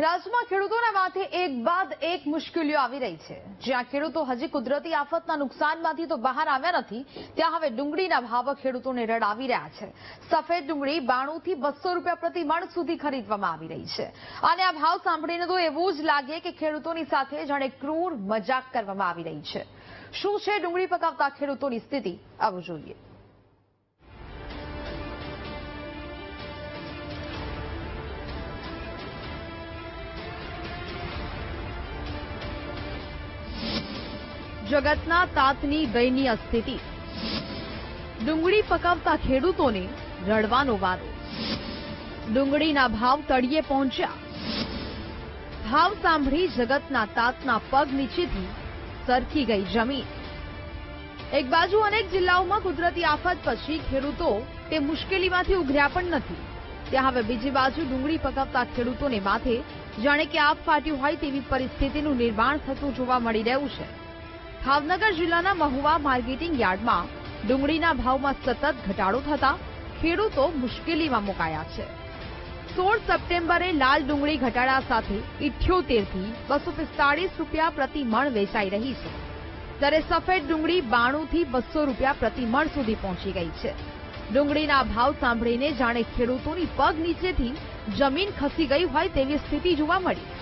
રાજ્યમાં ખેડૂતોના માથે એક બાદ એક મુશ્કેલીઓ આવી રહી છે. જ્યાં ખેડૂતો હજી કુદરતી આફતના નુકસાનમાંથી તો બહાર આવ્યા નથી, ત્યાં હવે ડુંગળીના ભાવ ખેડૂતોને રડાવી રહ્યા છે. સફેદ ડુંગળી બાણું થી બસો રૂપિયા પ્રતિ મણ સુધી ખરીદવામાં આવી રહી છે. અને આ ભાવ સાંભળીને તો એવું જ લાગે કે ખેડૂતોની સાથે જાણે ક્રૂર મજાક કરવામાં આવી રહી છે. શું છે ડુંગળી પકાવતા ખેડૂતોની સ્થિતિ? આવું જોઈએ. જગતના તાતની દયનીય સ્થિતિ. ડુંગળી પકાવતા ખેડૂતોને રડવાનો વારો. ડુંગળીના ભાવ તળિયે પહોંચ્યા. ભાવ સાંભળી જગતના તાતના પગ નીચેથી સરકી ગઈ જમીન. એક બાજુ અનેક જિલ્લાઓમાં કુદરતી આફત પછી ખેડૂતો તે મુશ્કેલીમાંથી ઉઘર્યા પણ નથી. ત્યાં હવે બીજી બાજુ ડુંગળી પકાવતા ખેડૂતોને માથે જાણે કે આપ ફાટ્યું હોય તેવી પરિસ્થિતિનું નિર્માણ થતું જોવા મળી રહ્યું છે. ભાવનગર જિલ્લાના મહુવા માર્કેટિંગ યાર્ડમાં ડુંગળીના ભાવમાં સતત ઘટાડો થતા ખેડૂતો મુશ્કેલીમાં મુકાયા છે. સોળ સપ્ટેમ્બરે લાલ ડુંગળી ઘટાડા સાથે ઇઠ્યોતેરથી બસો પિસ્તાળીસ રૂપિયા પ્રતિ મણ વેચાઈ રહી છે. ત્યારે સફેદ ડુંગળી બાણું થી બસો રૂપિયા પ્રતિ મણ સુધી પહોંચી ગઈ છે. ડુંગળીના ભાવ સાંભળીને જાણે ખેડૂતોની પગ નીચેથી જમીન ખસી ગઈ હોય તેવી સ્થિતિ જોવા મળી.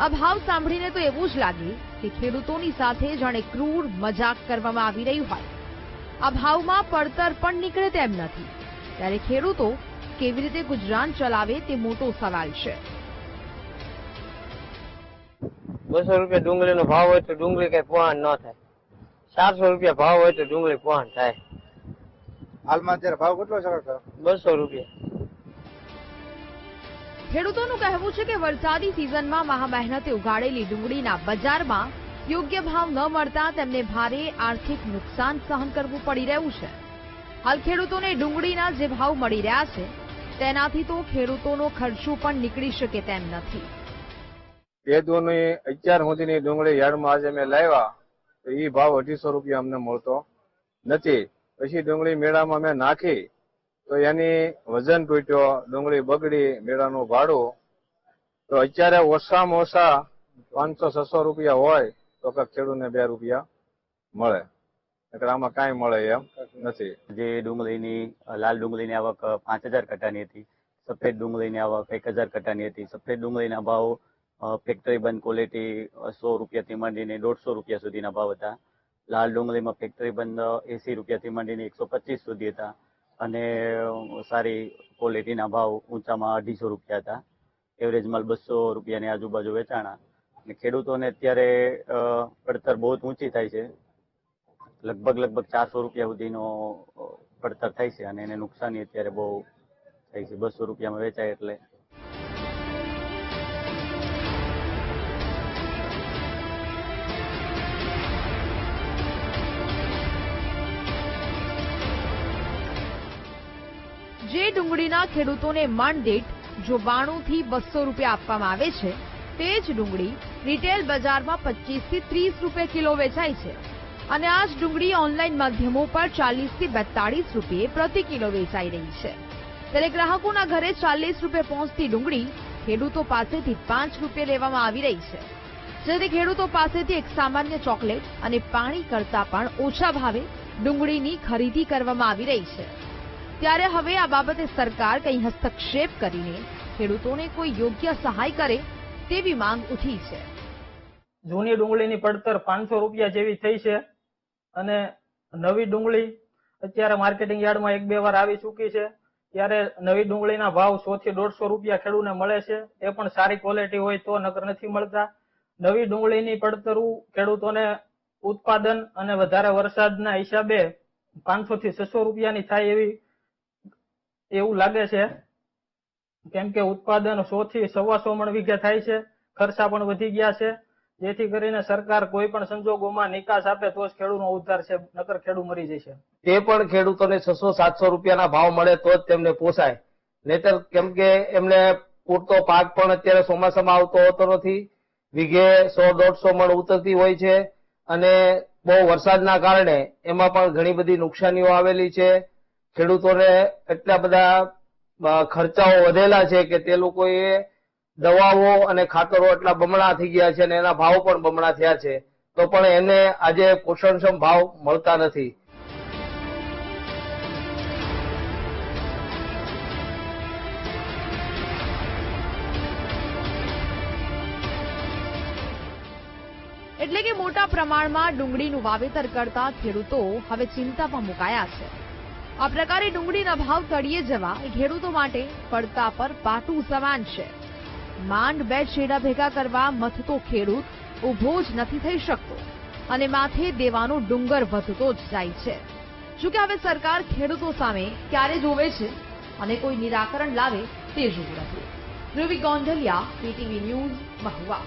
આ ભાવ સાંભળીને તો એવું જ લાગે કે ખેડૂતોની સાથે જાણે ક્રૂર મજાક કરવામાં આવી રહી હોય. અભાવમાં પડતર પણ નીકળે તેમ નથી. ત્યારે ખેડૂતો કેવી રીતે ગુજરાન ચલાવે તે મોટો સવાલ છે. બસો રૂપિયા ડુંગળીનો ભાવ હોય તો ડુંગળી કઈ પોહાણ ન થાય. ચારસો રૂપિયા ભાવ હોય તો ડુંગળી પોહાણ થાય. હાલમાં અત્યારે ભાવ કેટલો છે? બસો રૂપિયા. ખેડૂતોનું કહેવું છે કે વરસાદી સિઝનમાં મહામહેનતે ઉગાડેલી ડુંગળીના બજારમાં યોગ્ય ભાવ ન મળતા તેમને ભારે આર્થિક નુકસાન સહન કરવું પડી રહ્યું છે. હાલ ખેડૂતોને ડુંગળીના જે ભાવ મળી રહ્યા છે, તેનાથી તો ખેડૂતોનો ખર્ચો પણ નીકળી શકે તેમ નથી. ખેડૂતોની અત્યાર સુધીની ડુંગળી યાર્ડમાં આજે મેં લાવ્યા એ ભાવ અઢીસો રૂપિયા અમને મળતો નથી. પછી ડુંગળી મેળામાં મેં નાખી તો એની વજન તૂટ્યો, ડુંગળી બગડી, મેળાનું ભાડું. તો અત્યારે ઓછામાં ઓછા પાંચસો, છસો રૂપિયા હોય તો કે ખેડૂતને બે રૂપિયા મળે. એટલે આમાં કાંઈ મળે એમ નથી. જે ડુંગળીની, લાલ ડુંગળીની આવક પાંચ હજાર કટ્ટાની હતી, સફેદ ડુંગળીની આવક એક હજાર કટ્ટાની હતી. સફેદ ડુંગળીના ભાવ ફેક્ટરી બંધ ક્વોલિટી સો રૂપિયાથી માંડીને દોઢસો રૂપિયા સુધીના ભાવ હતા. લાલ ડુંગળીમાં ફેક્ટરી બંધ એસી રૂપિયાથી માંડીને એકસો પચીસ સુધી હતા. અને સારી ક્વોલિટીના ભાવ ઊંચામાં અઢીસો રૂપિયા હતા. એવરેજ માલ બસો રૂપિયાની આજુબાજુ વેચાણા. અને ખેડૂતોને અત્યારે પડતર બહુ ઊંચી થાય છે. લગભગ લગભગ ચારસો રૂપિયા સુધીનો પડતર થાય છે અને એને નુકસાની અત્યારે બહુ થાય છે. બસો રૂપિયામાં વેચાય એટલે. ડુંગળીના ખેડૂતોને મણ દીઠ જો બાણુંથી બસો રૂપિયા આપવામાં આવે છે, તે જ ડુંગળી રિટેલ બજારમાં પચીસથી ત્રીસ રૂપિયા કિલો વેચાય છે. અને આ જ ડુંગળી ઓનલાઈન માધ્યમો પર ચાલીસથી બેતાળીસ રૂપિયે પ્રતિ કિલો વેચાઈ રહી છે. ત્યારે ગ્રાહકોના ઘરે ચાલીસ રૂપિયા પહોંચતી ડુંગળી ખેડૂતો પાસેથી પાંચ રૂપિયા લેવામાં આવી રહી છે. જેથી ખેડૂતો પાસેથી એક સામાન્ય ચોકલેટ અને પાણી કરતા પણ ઓછા ભાવે ડુંગળીની ખરીદી કરવામાં આવી રહી છે. ત્યારે હવે આ બાબતે સરકાર કંઈ હસ્તક્ષેપ કરીને ખેડૂતોને કોઈ યોગ્ય સહાય કરે તેવી માંગ ઉઠી છે. જૂની ડુંગળીની પડતર પાંચસો રૂપિયા જેવી થઈ છે અને નવી ડુંગળી અત્યારે માર્કેટિંગ યાર્ડમાં એક બે વાર આવી ચૂકી છે. ત્યારે નવી ડુંગળીના ભાવ સો થી દોઢસો રૂપિયા ખેડૂને મળે છે. એ પણ સારી ક્વોલિટી હોય તો નકર નથી મળતા. નવી ડુંગળીની પડતરું ખેડૂતોને ઉત્પાદન અને વધારે વરસાદના હિસાબે પાંચસો થી છસો રૂપિયાની થાય એવી એવું લાગે છે? કેમ કે ઉત્પાદન સો થી સવાસો મણ વીઘે થાય છે, ખર્ચા પણ વધી ગયા છે. જેથી કરીને સરકાર કોઈ પણ સંજોગોમાં નિકાસ આપે તો જ ખેડૂતનો ઉદ્ધાર છે, નકર ખેડૂત મરી જશે. તે પણ ખેડૂતોને છસો સાતસો રૂપિયાના ભાવ મળે તો જ તેમને પોસાય. નહીતર કેમ કે એમને પૂરતો પાક પણ અત્યારે ચોમાસામાં આવતો હોતો નથી. વીઘે સો દોઢસો મણ ઉતરતી હોય છે અને બહુ વરસાદના કારણે એમાં પણ ઘણી બધી નુકસાનીઓ આવેલી છે. ખેડૂતોને એટલા બધા ખર્ચાઓ વધેલા છે કે તે લોકોએ દવાઓ અને ખાતરો એટલા બમણા થઈ ગયા છે અને એના ભાવ પણ બમણા થયા છે. તો પણ એને આજે પોષણક્ષમ ભાવ મળતા નથી. એટલે કે મોટા પ્રમાણમાં ડુંગળીનું વાવેતર કરતા ખેડૂતો હવે ચિંતામાં મુકાયા છે. આ પ્રકારે ડુંગળીના ભાવ તળિયે જવા ખેડૂતો માટે પડતા પર પાટું સમાન છે. માંડ બે છેડા ભેગા કરવા મથતો ખેડૂત ઊભો જ નથી થઈ શકતો અને માથે દેવાનો ડુંગર વધતો જ જાય છે. જોકે હવે સરકાર ખેડૂતો સામે ક્યારે જોવે છે? અને કોઈ નિરાકરણ લાવે તે જોવું નથી. Ravi Gondaliya, PTV news, Mahuva.